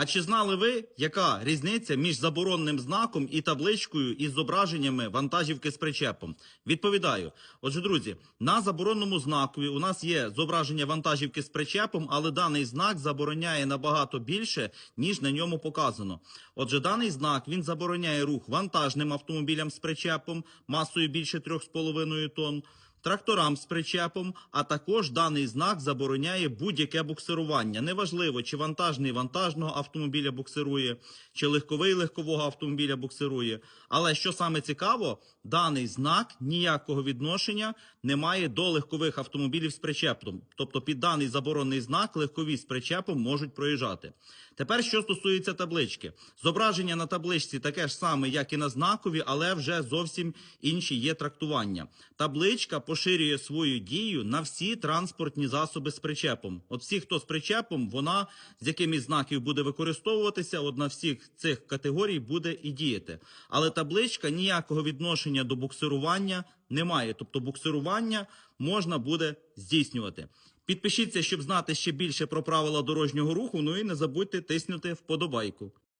А чи знали ви, яка різниця між заборонним знаком і табличкою із зображеннями вантажівки з причепом? Відповідаю. Отже, друзі, на заборонному знакові у нас є зображення вантажівки з причепом, але даний знак забороняє набагато більше, ніж на ньому показано. Отже, даний знак він забороняє рух вантажним автомобілям з причепом масою більше 3,5 тонн. Тракторам з причепом, а також даний знак забороняє будь-яке буксирування. Неважливо, чи вантажний вантажного автомобіля буксирує, чи легковий легкового автомобіля буксирує. Але що саме цікаво, даний знак ніякого відношення не має до легкових автомобілів з причепом. Тобто під даний заборонений знак легкові з причепом можуть проїжджати. Тепер, що стосується таблички, зображення на табличці таке ж саме, як і на знакові, але вже зовсім інші є трактування. Табличка поширює свою дію на всі транспортні засоби з причепом. От всі, хто з причепом, вона з яким із знаків буде використовуватися, от на всіх цих категорій буде і діяти. Але табличка ніякого відношення до буксирування не має. Тобто буксирування можна буде здійснювати. Підпишіться, щоб знати ще більше про правила дорожнього руху. Ну і не забудьте тиснути вподобайку.